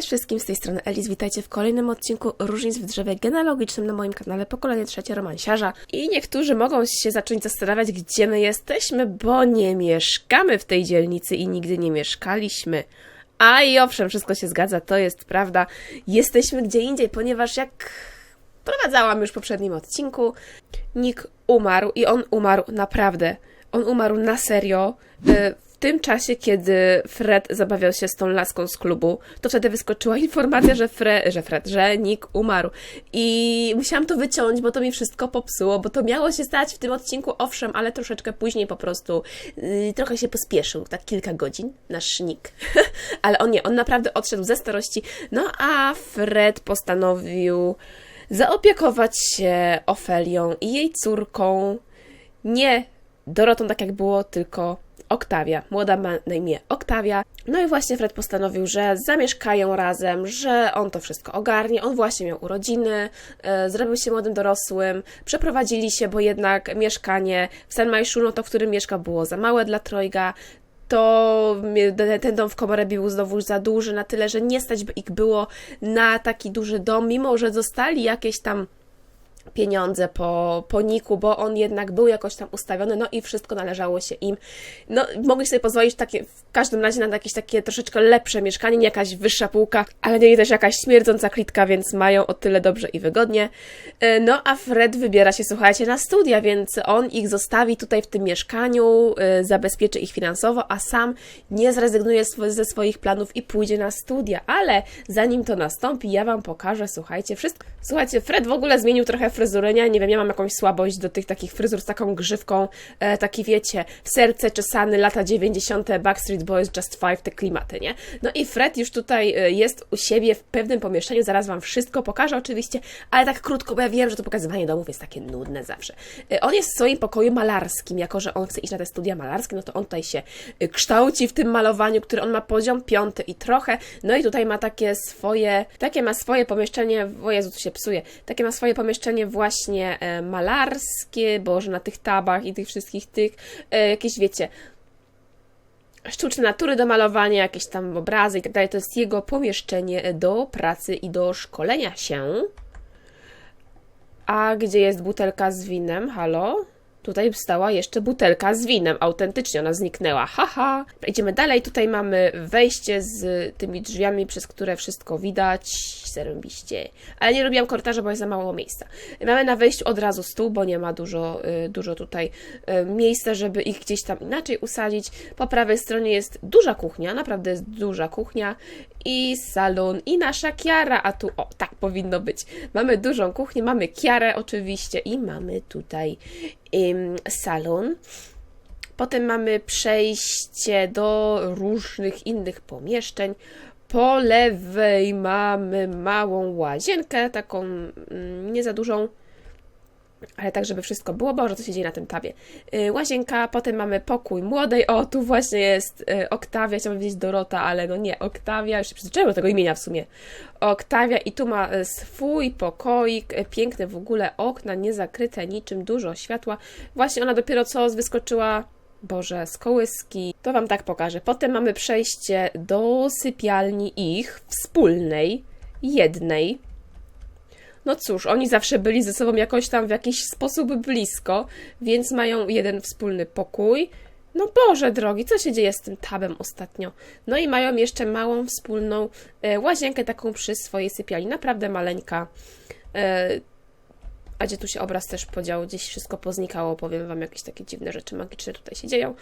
Cześć wszystkim, z tej strony Elis, witajcie w kolejnym odcinku Różnic w drzewie genealogicznym na moim kanale Pokolenie Trzecie Romansiarza. I niektórzy mogą się zacząć zastanawiać, gdzie my jesteśmy, bo nie mieszkamy w tej dzielnicy i nigdy nie mieszkaliśmy. A i owszem, wszystko się zgadza, to jest prawda. Jesteśmy gdzie indziej, ponieważ jak prowadzałam już w poprzednim odcinku, Nick umarł i on umarł naprawdę. On umarł na serio. Y, W tym czasie, kiedy Fred zabawiał się z tą laską z klubu, to wtedy wyskoczyła informacja, że Fred, że Fred, że Nick umarł. I musiałam to wyciąć, bo to mi wszystko popsuło, bo to miało się stać w tym odcinku, owszem, ale troszeczkę później po prostu yy, trochę się pospieszył, tak kilka godzin, nasz Nick. ale on nie, on naprawdę odszedł ze starości. No a Fred postanowił zaopiekować się Ofelią i jej córką. Nie Dorotą, tak jak było, tylko Oktawia. Młoda ma na imię Oktawia. No i właśnie Fred postanowił, że zamieszkają razem, że on to wszystko ogarnie. On właśnie miał urodziny, e, zrobił się młodym dorosłym, przeprowadzili się, bo jednak mieszkanie w San Majszu, no to w którym mieszka, było za małe dla Trojga to ten dom w Komorebi był znowu za duży, na tyle, że nie stać by ich było na taki duży dom, mimo że zostali jakieś tam pieniądze po, po Niku, bo on jednak był jakoś tam ustawiony, no i wszystko należało się im. No, mogli sobie pozwolić takie, w każdym razie na jakieś takie troszeczkę lepsze mieszkanie, nie jakaś wyższa półka, ale nie też jakaś śmierdząca klitka, więc mają o tyle dobrze i wygodnie. E, No, a Fred wybiera się, słuchajcie, na studia, więc on ich zostawi tutaj w tym mieszkaniu, e, zabezpieczy ich finansowo, a sam nie zrezygnuje ze swoich planów i pójdzie na studia. Ale zanim to nastąpi, ja Wam pokażę, słuchajcie, wszystko. Słuchajcie, Fred w ogóle zmienił trochę fryzurę, nie? Wiem, ja mam jakąś słabość do tych takich fryzur z taką grzywką, e, taki wiecie, serce czesany, lata 90., Backstreet Boys, Just Five, te klimaty, nie? No i Fred już tutaj e, jest u siebie w pewnym pomieszczeniu, zaraz Wam wszystko pokażę oczywiście, ale tak krótko, bo ja wiem, że to pokazywanie domów jest takie nudne zawsze. E, on jest w swoim pokoju malarskim, jako że on chce iść na te studia malarskie, no to on tutaj się e, kształci w tym malowaniu, który on ma poziom piąty i trochę, no i tutaj ma takie swoje, takie ma swoje pomieszczenie, o Jezu, tu się psuje, takie ma swoje pomieszczenie właśnie e, malarskie, boże, na tych tabach i tych wszystkich tych, e, jakieś wiecie, sztuczne natury do malowania, jakieś tam obrazy i tak dalej. To jest jego pomieszczenie do pracy i do szkolenia się. A gdzie jest butelka z winem? Halo? Tutaj stała jeszcze butelka z winem. Autentycznie ona zniknęła. Haha. Idziemy dalej. Tutaj mamy wejście z tymi drzwiami, przez które wszystko widać. Serbiście. Ale nie robiłam korytarza, bo jest za mało miejsca. Mamy na wejściu od razu stół, bo nie ma dużo, y, dużo tutaj y, miejsca, żeby ich gdzieś tam inaczej usadzić. Po prawej stronie jest duża kuchnia, naprawdę jest duża kuchnia i salon i nasza Kiara, a tu o, tak powinno być. Mamy dużą kuchnię, mamy Kiarę oczywiście i mamy tutaj salon. Potem mamy przejście do różnych innych pomieszczeń. Po lewej mamy małą łazienkę, taką mm, nie za dużą, ale tak, żeby wszystko było. Boże, co się dzieje na tym tabie. Yy, łazienka, potem mamy pokój młodej. O, tu właśnie jest yy, Oktawia. Chciałabym powiedzieć Dorota, ale no nie, Oktawia. Już się przyzwyczaiłam do tego imienia w sumie. Oktawia i tu ma y, swój pokoik, y, piękne w ogóle okna, niezakryte niczym, dużo światła. Właśnie ona dopiero co wyskoczyła Boże, z kołyski. To Wam tak pokażę. Potem mamy przejście do sypialni ich, wspólnej, jednej. No cóż, oni zawsze byli ze sobą jakoś tam w jakiś sposób blisko, więc mają jeden wspólny pokój. No Boże drogi, co się dzieje z tym tabem ostatnio? No i mają jeszcze małą wspólną e, łazienkę taką przy swojej sypialni, naprawdę maleńka. A gdzie tu się obraz też podział, gdzieś wszystko poznikało, powiem Wam, jakieś takie dziwne rzeczy magiczne tutaj się dzieją.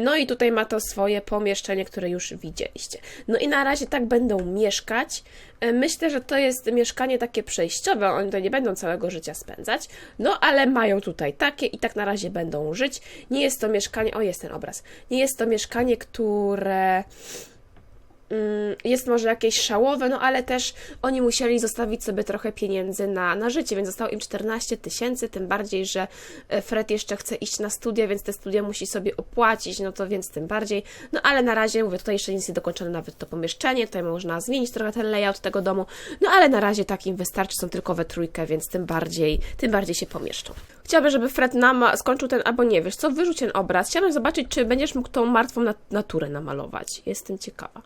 No i tutaj ma to swoje pomieszczenie, które już widzieliście. No i na razie tak będą mieszkać. E, Myślę, że to jest mieszkanie takie przejściowe, oni tutaj nie będą całego życia spędzać, no ale mają tutaj takie i tak na razie będą żyć. Nie jest to mieszkanie, o jest ten obraz, nie jest to mieszkanie, które jest może jakieś szałowe, no ale też oni musieli zostawić sobie trochę pieniędzy na, na życie, więc zostało im 14 tysięcy, tym bardziej, że e, Fred jeszcze chce iść na studia, więc te studia musi sobie opłacić, no to więc tym bardziej. No ale na razie, mówię, tutaj jeszcze nic nie dokończone, nawet to pomieszczenie, tutaj można zmienić trochę ten layout tego domu, no ale na razie tak im wystarczy, są tylko we trójkę, więc tym bardziej, tym bardziej się pomieszczą. Chciałabym, żeby Fred nam skończył ten, albo nie, wiesz co, wyrzuć ten obraz. Chciałabym zobaczyć, czy będziesz mógł tą martwą nat- naturę namalować. Jestem ciekawa.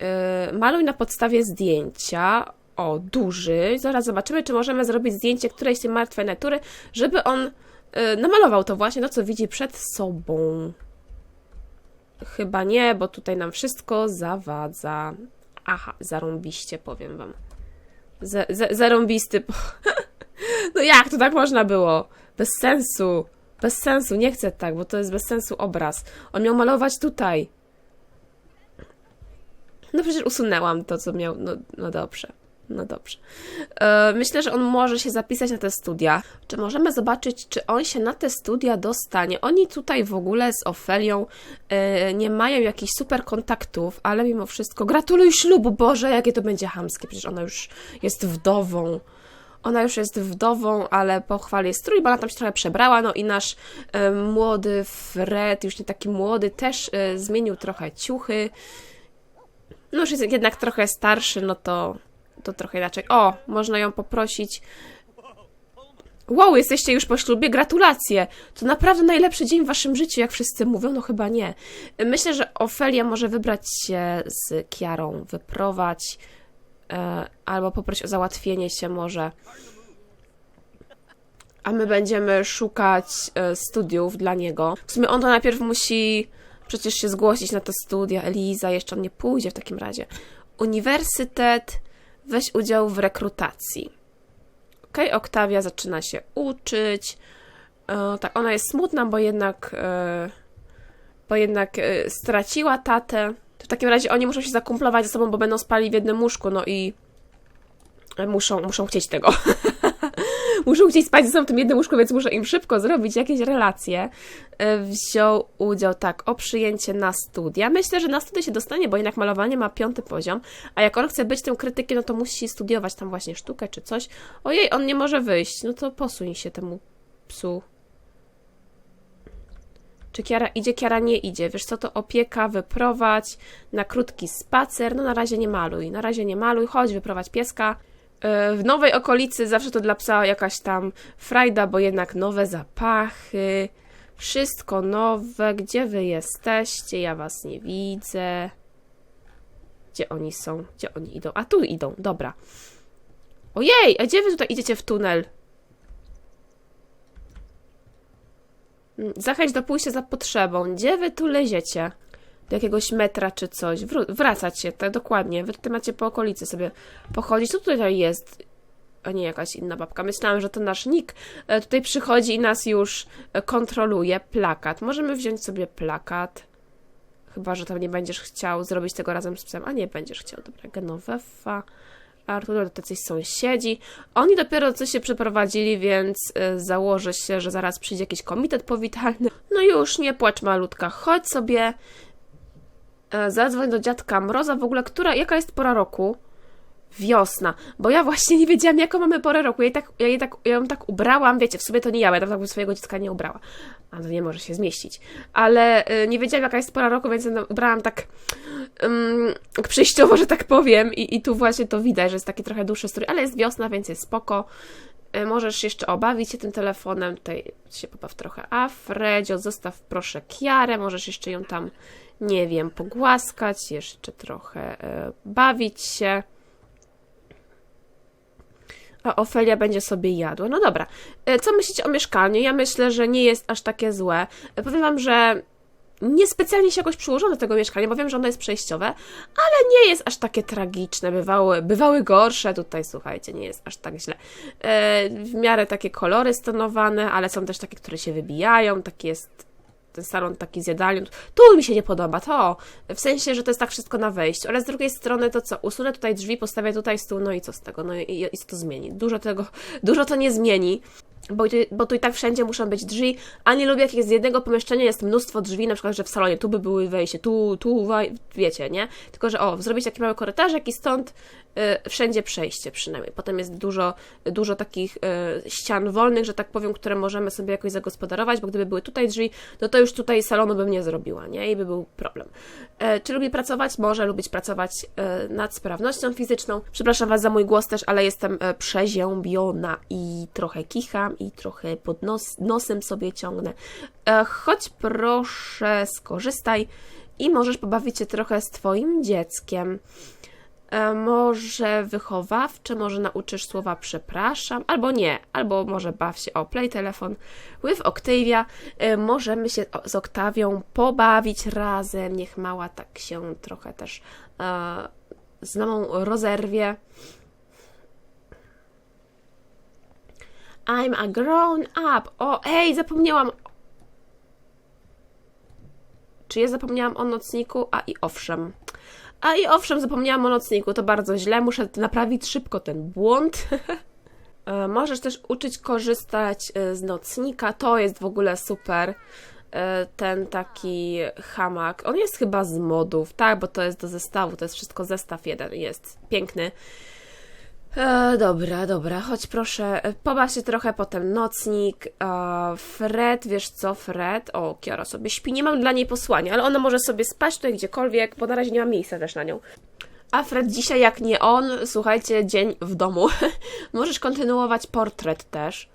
Yy, maluj na podstawie zdjęcia. O, duży. Zaraz zobaczymy, czy możemy zrobić zdjęcie którejś tej martwej natury, żeby on yy, namalował to właśnie, to co widzi przed sobą. Chyba nie, bo tutaj nam wszystko zawadza. Aha, zarąbiście, powiem wam. Z, z, zarąbisty. No jak to tak można było? Bez sensu. Bez sensu, nie chcę tak, bo to jest bez sensu obraz. On miał malować tutaj. No przecież usunęłam to, co miał. No, no dobrze. No dobrze. E, myślę, że on może się zapisać na te studia. Czy możemy zobaczyć, czy on się na te studia dostanie? Oni tutaj w ogóle z Ofelią e, nie mają jakichś super kontaktów, ale mimo wszystko gratuluj ślubu, Boże, jakie to będzie hamskie. Przecież ona już jest wdową. Ona już jest wdową, ale pochwali strój, bo ona tam się trochę przebrała, no i nasz e, młody Fred, już nie taki młody, też zmienił trochę ciuchy. No już jest jednak trochę starszy, no to, to trochę inaczej. O, można ją poprosić. Wow, jesteście już po ślubie, gratulacje! To naprawdę najlepszy dzień w waszym życiu, jak wszyscy mówią, no chyba nie. Myślę, że Ofelia może wybrać się z Kiarą, wyprowadź, e, albo poprosić o załatwienie się może. A my będziemy szukać e, studiów dla niego. W sumie on to najpierw musi przecież się zgłosić na te studia. Eliza, jeszcze on nie pójdzie w takim razie. Uniwersytet, weź udział w rekrutacji. Okej, Oktawia zaczyna się uczyć. E, tak, ona jest smutna, bo jednak, e, bo jednak e, straciła tatę. To w takim razie oni muszą się zakumplować ze sobą, bo będą spali w jednym łóżku, no i muszą, muszą chcieć tego. muszą chcieć spać ze sobą w tym jednym łóżku, więc muszę im szybko zrobić jakieś relacje. E, Wziął udział, tak, o przyjęcie na studia. Myślę, że na studia się dostanie, bo jednak malowanie ma piąty poziom, a jak on chce być tym krytykiem, no to musi studiować tam właśnie sztukę czy coś. Ojej, on nie może wyjść, no to posuń się temu psu. Czy Kiara idzie? Kiara nie idzie. Wiesz co, to opieka, wyprowadź na krótki spacer. No na razie nie maluj, na razie nie maluj. Chodź, wyprowadź pieska. W nowej okolicy zawsze to dla psa jakaś tam frajda, bo jednak nowe zapachy, wszystko nowe. Gdzie wy jesteście? Ja was nie widzę. Gdzie oni są? Gdzie oni idą? A tu idą, dobra. Ojej, a gdzie wy tutaj idziecie w tunel? Mm, Zachęć do pójścia za potrzebą. Gdzie wy tu leziecie? Jakiegoś metra czy coś. Wracać się, tak dokładnie. Wy tutaj macie po okolicy sobie pochodzić. Co tutaj jest? A nie jakaś inna babka. Myślałam, że to nasz nick. E, Tutaj przychodzi i nas już e, kontroluje. Plakat. Możemy wziąć sobie plakat. Chyba, że tam nie będziesz chciał zrobić tego razem z psem. A nie będziesz chciał. Dobra, Genovefa. Arturo, to jacyś sąsiedzi. Oni dopiero co się przeprowadzili, więc y, założę się, że zaraz przyjdzie jakiś komitet powitalny. No już, nie płacz malutka, chodź sobie. E, Zadzwoń do dziadka Mroza. W ogóle, która, jaka jest pora roku? Wiosna, bo ja właśnie nie wiedziałam, jaką mamy porę roku. Ja, jej tak, ja, jej tak, ja ją tak ubrałam, wiecie, w sobie to nie ja, ja tam tak bym swojego dziecka nie ubrała. A to nie może się zmieścić. Ale y, nie wiedziałam, jaka jest pora roku, więc ją ubrałam tak um, przejściowo, że tak powiem. I, I tu właśnie to widać, że jest taki trochę dłuższy strój, ale jest wiosna, więc jest spoko. Y, Możesz jeszcze obawić się tym telefonem, tutaj się pobaw trochę. A Fredzio, zostaw proszę Kiarę, możesz jeszcze ją tam, nie wiem, pogłaskać, jeszcze trochę e, bawić się. A Ofelia będzie sobie jadła. No dobra. E, Co myślicie o mieszkaniu? Ja myślę, że nie jest aż takie złe. E, Powiem wam, że niespecjalnie się jakoś przyłożono do tego mieszkania, bo wiem, że ono jest przejściowe, ale nie jest aż takie tragiczne. Bywały, bywały gorsze. Tutaj, słuchajcie, nie jest aż tak źle. W miarę takie kolory stonowane, ale są też takie, które się wybijają. Taki jest ten salon taki z. Tu mi się nie podoba, to. W sensie, że to jest tak wszystko na wejściu, ale z drugiej strony to co? Usunę tutaj drzwi, postawię tutaj stół, no i co z tego? No i, i co to zmieni? Dużo tego, dużo to nie zmieni. Bo, bo tu i tak wszędzie muszą być drzwi, a nie lubię jak jest z jednego pomieszczenia jest mnóstwo drzwi, na przykład, że w salonie tu by były wejście, tu, tu, wiecie, nie? Tylko, że o, zrobić taki mały korytarzek i stąd y, wszędzie przejście przynajmniej. Potem jest dużo, dużo takich y, ścian wolnych, że tak powiem, które możemy sobie jakoś zagospodarować, bo gdyby były tutaj drzwi, no to już tutaj salonu bym nie zrobiła, nie? I by był problem. E, czy lubi pracować? Może lubić pracować e, nad sprawnością fizyczną. Przepraszam Was za mój głos też, ale jestem e, przeziębiona i trochę i trochę pod nos, nosem sobie ciągnę. E, chodź proszę, skorzystaj. i możesz pobawić się trochę z Twoim dzieckiem. E, może wychowawcze, może nauczysz słowa przepraszam, albo nie, albo może baw się o play telefon with Octavia. E, możemy się z Oktawią pobawić razem, niech mała tak się trochę też z mamą rozerwie. I'm a grown up. O, ej, zapomniałam. Czy ja zapomniałam o nocniku? A i owszem. A i owszem, zapomniałam o nocniku. To bardzo źle. Muszę naprawić szybko ten błąd. E, Możesz też uczyć korzystać e, z nocnika. To jest w ogóle super. E, Ten taki hamak. On jest chyba z modów, tak? Bo to jest do zestawu. To jest wszystko zestaw jeden. Jest piękny. E, dobra, dobra, chodź proszę, e, pobaw się trochę, potem nocnik, e, Fred, wiesz co, Fred, o, Kiara sobie śpi, nie mam dla niej posłania, ale ona może sobie spać tutaj gdziekolwiek, bo na razie nie ma miejsca też na nią. A Fred dzisiaj, jak nie on, słuchajcie, dzień w domu. Możesz kontynuować portret też.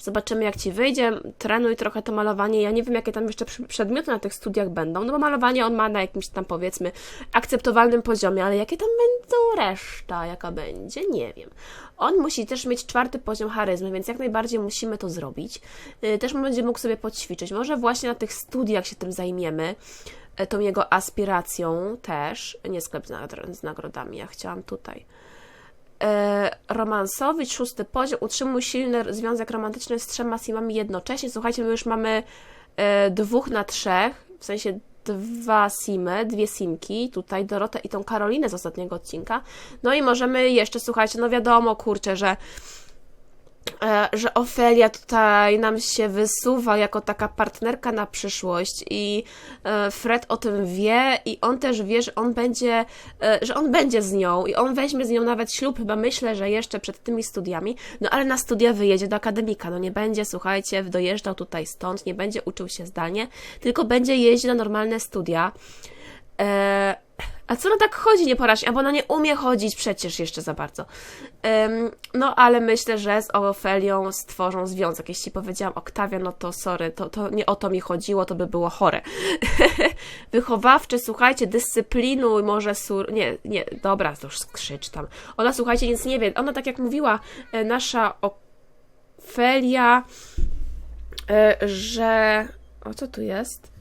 Zobaczymy, jak ci wyjdzie. Trenuj trochę to malowanie. Ja nie wiem, jakie tam jeszcze przedmioty na tych studiach będą, no bo malowanie on ma na jakimś tam, powiedzmy, akceptowalnym poziomie, ale jakie tam będą reszta, jaka będzie, nie wiem. On musi też mieć czwarty poziom charyzmy, więc jak najbardziej musimy to zrobić. Y, Też będzie mógł sobie poćwiczyć. Może właśnie na tych studiach się tym zajmiemy e, tą jego aspiracją też. Nie sklep z, nagro- z nagrodami, ja chciałam tutaj. Romansowy, szósty poziom, utrzymuj silny związek romantyczny z trzema simami jednocześnie. Słuchajcie, my już mamy e, dwóch na trzech, w sensie dwa simy, dwie simki, tutaj Dorotę i tą Karolinę z ostatniego odcinka. No i możemy jeszcze, słuchajcie, no wiadomo, kurczę, że że Ofelia tutaj nam się wysuwa jako taka partnerka na przyszłość i e, Fred o tym wie i on też wie, że on będzie, e, że on będzie z nią i on weźmie z nią nawet ślub, chyba myślę, że jeszcze przed tymi studiami, no ale na studia wyjedzie do akademika, no nie będzie, słuchajcie, dojeżdżał tutaj stąd, nie będzie uczył się zdalnie, tylko będzie jeździł na normalne studia. E, a co ona tak chodzi nie poraźnie? Albo ona nie umie chodzić przecież jeszcze za bardzo. No, ale myślę, że z Ofelią stworzą związek. Jeśli powiedziałam Oktawia, no to sorry, to, to nie o to mi chodziło, to by było chore. Wychowawczy, słuchajcie, dyscyplinuj, może sur... Nie, nie, dobra, to już skrzycz tam. Ona, słuchajcie, nic nie wie. Ona, tak jak mówiła e, nasza Ofelia, e, że... O, co tu jest?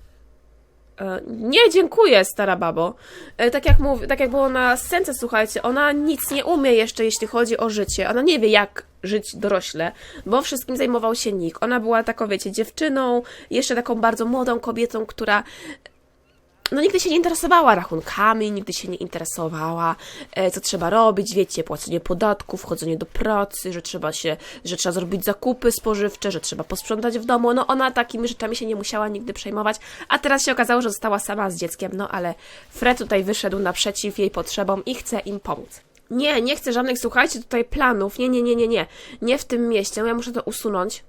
E, Nie, dziękuję, stara babo. E, Tak jak, mów, tak jak było na scence, słuchajcie, ona nic nie umie jeszcze, jeśli chodzi o życie. Ona nie wie, jak żyć dorośle, bo wszystkim zajmował się Nick. Ona była taką, wiecie, dziewczyną, jeszcze taką bardzo młodą kobietą, która no nigdy się nie interesowała rachunkami, nigdy się nie interesowała, e, co trzeba robić, wiecie, płacenie podatków, chodzenie do pracy, że trzeba się, że trzeba zrobić zakupy spożywcze, że trzeba posprzątać w domu. No ona takimi rzeczami się nie musiała nigdy przejmować, a teraz się okazało, że została sama z dzieckiem, no ale Fred tutaj wyszedł naprzeciw jej potrzebom i chce im pomóc. Nie, nie chcę żadnych, słuchajcie, tutaj planów, nie, nie, nie, nie, nie, nie w tym mieście, ja muszę to usunąć,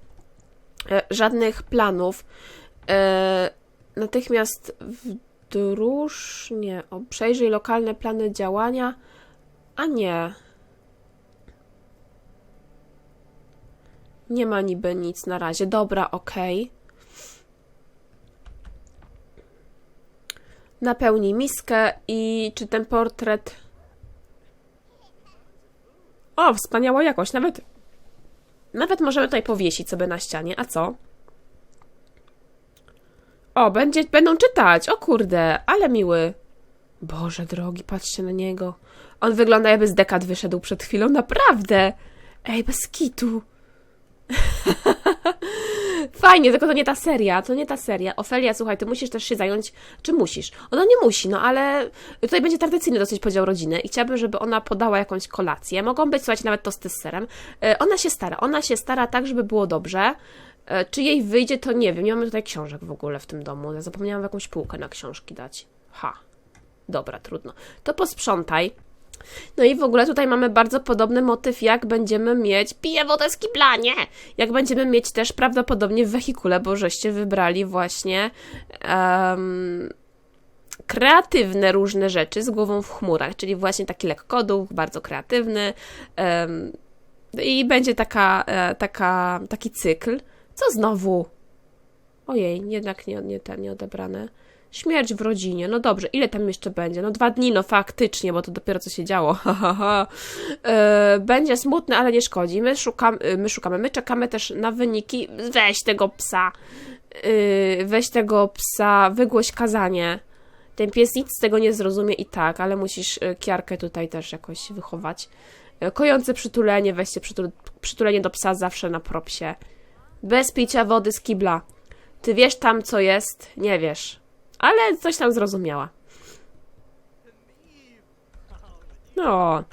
e, żadnych planów, e, natychmiast wdróż, nie, o, przejrzyj lokalne plany działania, a nie. Nie ma niby nic na razie. Dobra, okej. Napełnij miskę i czy ten portret... O, wspaniała jakość. Nawet, nawet możemy tutaj powiesić sobie na ścianie. A co? O, będzie, będą czytać. O kurde, ale miły. Boże drogi, patrzcie na niego. On wygląda jakby z dekad wyszedł przed chwilą. Naprawdę. Ej, bez kitu. Fajnie, tylko to nie ta seria, to nie ta seria. Ofelia, słuchaj, ty musisz też się zająć, czy musisz? Ona nie musi, no ale tutaj będzie tradycyjny dosyć podział rodziny i chciałabym, żeby ona podała jakąś kolację. Mogą być, słuchajcie, nawet tosty z serem. E, Ona się stara, ona się stara tak, żeby było dobrze. E, Czy jej wyjdzie, to nie wiem. Nie mamy tutaj książek w ogóle w tym domu. Ja zapomniałam jakąś półkę na książki dać. Ha. Dobra, trudno. To posprzątaj. No i w ogóle tutaj mamy bardzo podobny motyw, jak będziemy mieć. Piję wodę z kibla, nie! Jak będziemy mieć też prawdopodobnie w wehikule, bo żeście wybrali właśnie em, kreatywne różne rzeczy z głową w chmurach, czyli właśnie taki lekkoduch, bardzo kreatywny. em, I będzie taka, e, taka, taki cykl. Co znowu? Ojej, jednak nie, nie, te, nie odebrane. Śmierć w rodzinie. No dobrze, ile tam jeszcze będzie? No dwa dni, no faktycznie, bo to dopiero co się działo. E, będzie smutne, ale nie szkodzi. My szukamy, my szukamy, my czekamy też na wyniki. Weź tego psa. E, weź tego psa, wygłoś kazanie. Ten pies nic z tego nie zrozumie i tak, ale musisz e, kiarkę tutaj też jakoś wychować. E, Kojące przytulenie, weźcie przytul przytulenie do psa zawsze na propsie. Bez picia wody z kibla. Ty wiesz tam, co jest? Nie wiesz. Ale coś tam zrozumiała. No.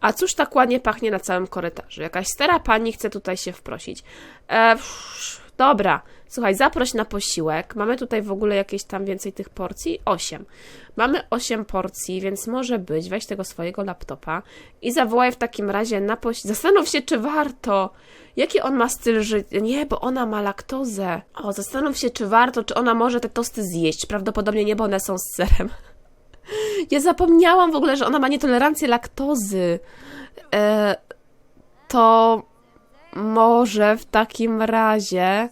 A cóż tak ładnie pachnie na całym korytarzu? Jakaś stara pani chce tutaj się wprosić. E, dobra. Słuchaj, zaproś na posiłek. Mamy tutaj w ogóle jakieś tam więcej tych porcji? Osiem. Mamy osiem porcji, więc może być. Weź tego swojego laptopa i zawołaj w takim razie na posiłek. Zastanów się, czy warto. Jaki on ma styl życia? Nie, bo ona ma laktozę. O, zastanów się, czy warto, czy ona może te tosty zjeść. Prawdopodobnie nie, bo one są z serem. Ja zapomniałam w ogóle, że ona ma nietolerancję laktozy. E, to może w takim razie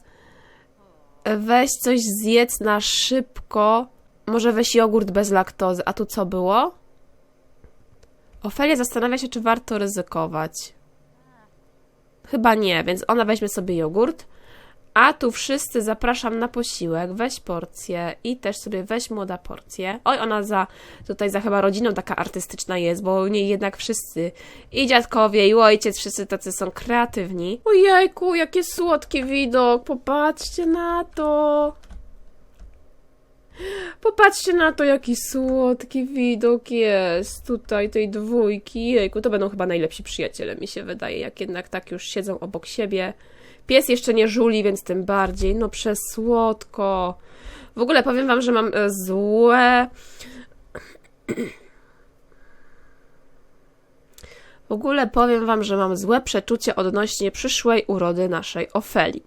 weź coś zjedz na szybko. Może weź jogurt bez laktozy. A tu co było? Ofelia zastanawia się, czy warto ryzykować. Chyba nie, więc ona weźmie sobie jogurt. A tu wszyscy zapraszam na posiłek, weź porcję i też sobie weź młoda porcję. Oj, ona za, tutaj za chyba rodziną taka artystyczna jest, bo u niej jednak wszyscy, i dziadkowie, i ojciec, wszyscy tacy są kreatywni. Ojejku, jaki słodki widok, popatrzcie na to. Popatrzcie na to, jaki słodki widok jest tutaj tej dwójki. Jejku, to będą chyba najlepsi przyjaciele, mi się wydaje, jak jednak tak już siedzą obok siebie. Pies jeszcze nie żuli, więc tym bardziej. No przesłodko. W ogóle powiem wam, że mam e, złe... W ogóle powiem wam, że mam złe przeczucie odnośnie przyszłej urody naszej Ofeli.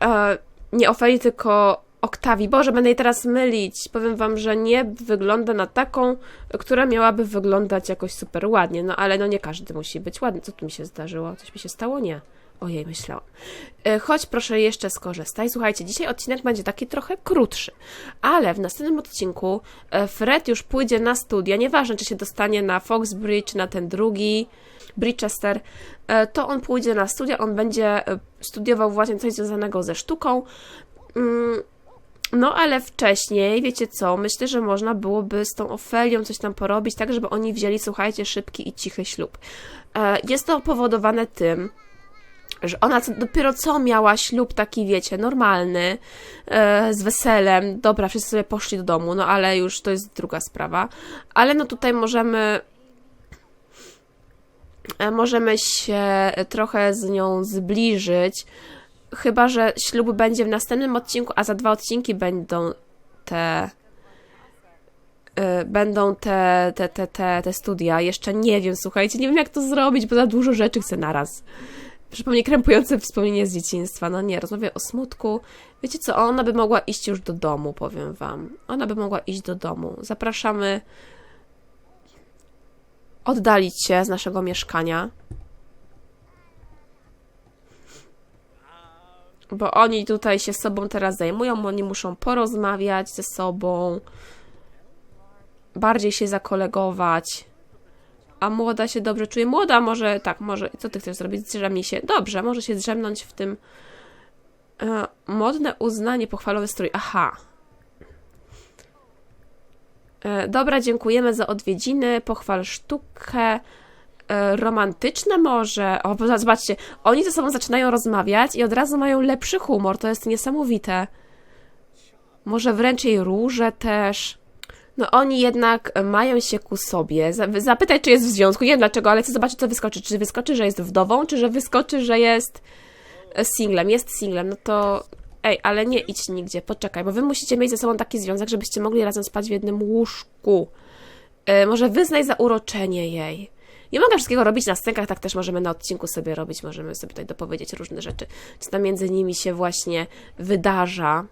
E, nie Ofeli, tylko Oktawii. Boże, będę jej teraz mylić. Powiem wam, że nie wygląda na taką, która miałaby wyglądać jakoś super ładnie. No ale no nie każdy musi być ładny. Co tu mi się zdarzyło? Coś mi się stało? Nie. Ojej, myślałam. E, Chodź proszę jeszcze skorzystaj. Słuchajcie, dzisiaj odcinek będzie taki trochę krótszy, ale w następnym odcinku e, Fred już pójdzie na studia. Nieważne, czy się dostanie na Foxbridge, na ten drugi, Bridgester, e, to on pójdzie na studia, on będzie studiował właśnie coś związanego ze sztuką. Mm, no, ale wcześniej, wiecie co, myślę, że można byłoby z tą Ofelią coś tam porobić, tak żeby oni wzięli, słuchajcie, szybki i cichy ślub. Jest to powodowane tym, że ona dopiero co miała ślub taki, wiecie, normalny, e, z weselem, dobra, wszyscy sobie poszli do domu, no ale już to jest druga sprawa. Ale no tutaj możemy e, możemy się trochę z nią zbliżyć, chyba, że ślub będzie w następnym odcinku, a za dwa odcinki będą te y, będą te, te, te, te, te studia. Jeszcze nie wiem, słuchajcie, nie wiem jak to zrobić, bo za dużo rzeczy chcę naraz. Przypomnij krępujące wspomnienie z dzieciństwa. No nie, rozmawiam o smutku. Wiecie co, ona by mogła iść już do domu, powiem wam. Ona by mogła iść do domu. Zapraszamy oddalić się z naszego mieszkania. Bo oni tutaj się sobą teraz zajmują, oni muszą porozmawiać ze sobą, bardziej się zakolegować. A młoda się dobrze czuje. Młoda może, tak, może, co ty chcesz zrobić? Drzemnij się. Dobrze, może się drzemnąć w tym e, modne uznanie, pochwalony strój. Aha. E, dobra, dziękujemy za odwiedziny, pochwal sztukę, e, romantyczne może. O, zobaczcie, oni ze sobą zaczynają rozmawiać i od razu mają lepszy humor, to jest niesamowite. Może wręcz jej róże też. No oni jednak mają się ku sobie. Za- Zapytaj, czy jest w związku. Nie wiem dlaczego, ale chcę zobaczyć, co wyskoczy. Czy wyskoczy, że jest wdową, czy że wyskoczy, że jest e, singlem. Jest singlem, no to... Ej, ale nie idź nigdzie, poczekaj, bo wy musicie mieć ze sobą taki związek, żebyście mogli razem spać w jednym łóżku. E, może wyznaj zauroczenie jej. Nie mogę wszystkiego robić na scenkach, tak też możemy na odcinku sobie robić, możemy sobie tutaj dopowiedzieć różne rzeczy, co tam między nimi się właśnie wydarza.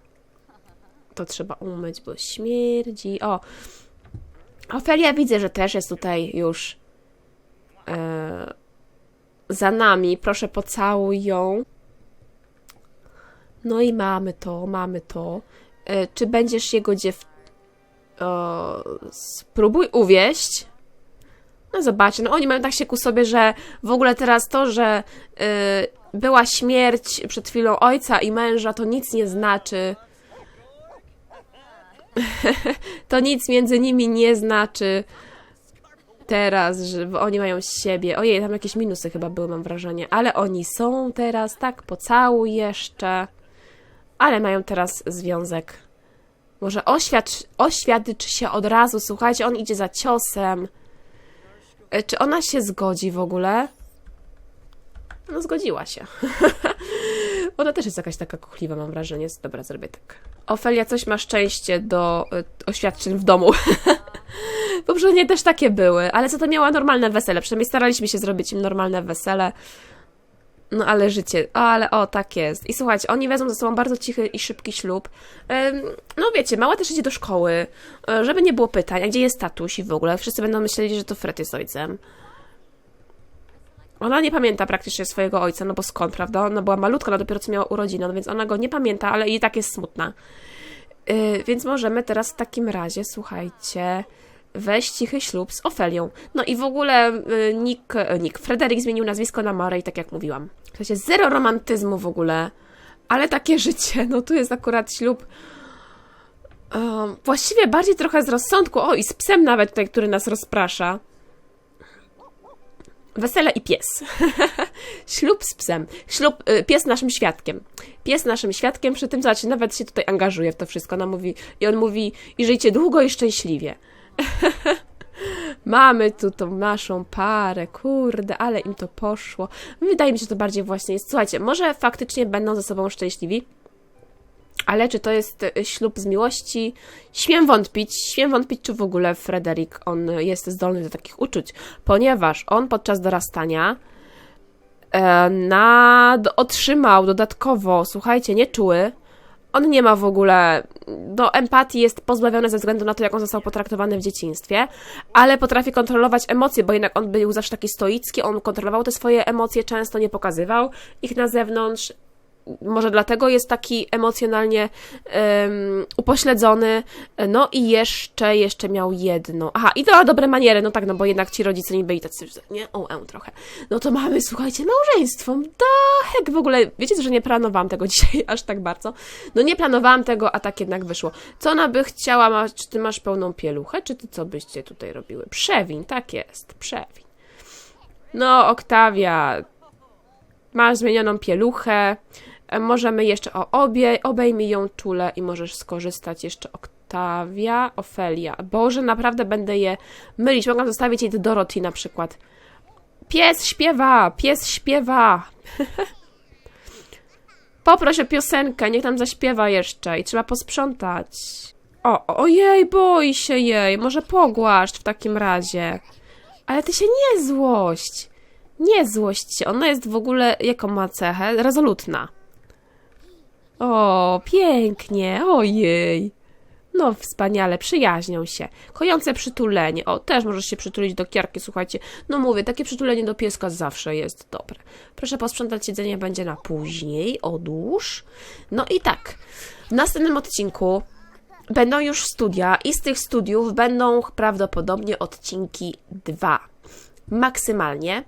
To trzeba umyć, bo śmierdzi. O, Ofelia widzę, że też jest tutaj już e, za nami. Proszę pocałuj ją. No i mamy to, mamy to. E, Czy będziesz jego dziew... O, spróbuj uwieść. No zobaczcie, no oni mają tak się ku sobie, że w ogóle teraz to, że y, była śmierć przed chwilą ojca i męża, to nic nie znaczy. to nic między nimi nie znaczy teraz, że oni mają siebie. Ojej, tam jakieś minusy chyba były, mam wrażenie. Ale oni są teraz, tak, pocałuj jeszcze. Ale mają teraz związek. Może oświadcz, oświadczy się od razu, słuchajcie, on idzie za ciosem. E, Czy ona się zgodzi w ogóle? No, zgodziła się. ona też jest jakaś taka kochliwa, mam wrażenie. Dobra, zrobię tak. Ofelia, coś ma szczęście do y, oświadczeń w domu. Poprzednie też takie były, ale co to miała normalne wesele. Przynajmniej staraliśmy się zrobić im normalne wesele. No ale życie, o, ale o, tak jest. I słuchajcie, oni wezmą ze sobą bardzo cichy i szybki ślub. Ym, No wiecie, mała też idzie do szkoły, y, żeby nie było pytań, a gdzie jest tatuś i w ogóle. Wszyscy będą myśleli, że to Fred jest ojcem. Ona nie pamięta praktycznie swojego ojca, no bo skąd, prawda? Ona była malutka, ona dopiero co miała urodziny, no więc ona go nie pamięta, ale i tak jest smutna. Yy, więc możemy teraz w takim razie, słuchajcie, wejść cichy ślub z Ofelią. No i w ogóle yy, Nick, yy, Nick, Frederick zmienił nazwisko na i tak jak mówiłam. Słuchajcie, zero romantyzmu w ogóle, ale takie życie, no tu jest akurat ślub um, właściwie bardziej trochę z rozsądku, o i z psem nawet tutaj, który nas rozprasza. Wesele i pies. Ślub z psem. Ślub, y, pies naszym świadkiem. Pies naszym świadkiem, przy tym, zobaczcie, nawet się tutaj angażuje w to wszystko. Ona mówi, I on mówi, i żyjcie długo i szczęśliwie. Mamy tu tą naszą parę, kurde, ale im to poszło. Wydaje mi się, że to bardziej właśnie jest. Słuchajcie, może faktycznie będą ze sobą szczęśliwi, ale czy to jest y, ślub z miłości? Śmiem wątpić, śmiem wątpić, czy w ogóle Frederick, on jest zdolny do takich uczuć, ponieważ on podczas dorastania e, na, otrzymał dodatkowo, słuchajcie, nieczuły, on nie ma w ogóle, do empatii jest pozbawiony ze względu na to, jak on został potraktowany w dzieciństwie, ale potrafi kontrolować emocje, bo jednak on był zawsze taki stoicki, on kontrolował te swoje emocje, często nie pokazywał ich na zewnątrz, może dlatego jest taki emocjonalnie um, upośledzony. No i jeszcze, jeszcze miał jedno. Aha, i to dobre maniery, no tak, no bo jednak ci rodzice nie byli tacy, nie? O, e, trochę. No to mamy, słuchajcie, małżeństwo. Da, hek, w ogóle, wiecie, że nie planowałam tego dzisiaj aż tak bardzo. No nie planowałam tego, a tak jednak wyszło. Co ona by chciała, ma, czy ty masz pełną pieluchę, czy ty co byście tutaj robiły? Przewin, tak jest, przewin. No, Oktawia, masz zmienioną pieluchę, Możemy jeszcze o obie, obejmij ją czule i możesz skorzystać jeszcze Oktawia, Ofelia. Boże, naprawdę będę je mylić. Mogę zostawić jej do Dorothy na przykład. Pies śpiewa, pies śpiewa. Poproś o piosenkę, niech nam zaśpiewa jeszcze i trzeba posprzątać. O, ojej, boi się jej, może pogłaszcz w takim razie. Ale ty się nie złość. Nie złość się, ona jest w ogóle, jaką ma cechę? Rezolutna. O, pięknie, ojej. No, wspaniale, przyjaźnią się. Kojące przytulenie. O, też możesz się przytulić do kiarki, słuchajcie. No mówię, takie przytulenie do pieska zawsze jest dobre. Proszę posprzątać jedzenie będzie na później, odłóż. No i tak, w następnym odcinku będą już studia i z tych studiów będą prawdopodobnie odcinki dwa. Maksymalnie.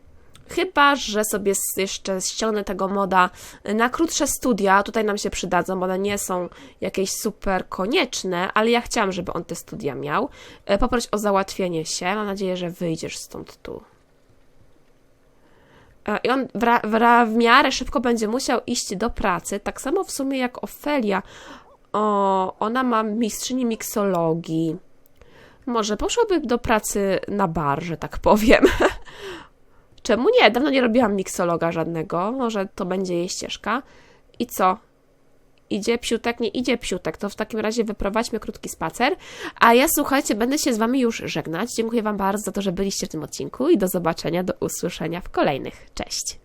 Chyba, że sobie jeszcze ściągnę tego moda na krótsze studia, tutaj nam się przydadzą, bo one nie są jakieś super konieczne, ale ja chciałam, żeby on te studia miał. E, Poproś o załatwienie się, mam nadzieję, że wyjdziesz stąd tu. E, I on w, w, w miarę szybko będzie musiał iść do pracy, tak samo w sumie jak Ofelia. O, ona ma mistrzyni miksologii. Może poszłaby do pracy na bar, że tak powiem. Czemu nie? Dawno nie robiłam miksologa żadnego. Może to będzie jej ścieżka. I co? Idzie psiutek? Nie idzie psiutek. To w takim razie wyprowadźmy krótki spacer. A ja, słuchajcie, będę się z Wami już żegnać. Dziękuję Wam bardzo za to, że byliście w tym odcinku i do zobaczenia, do usłyszenia w kolejnych. Cześć!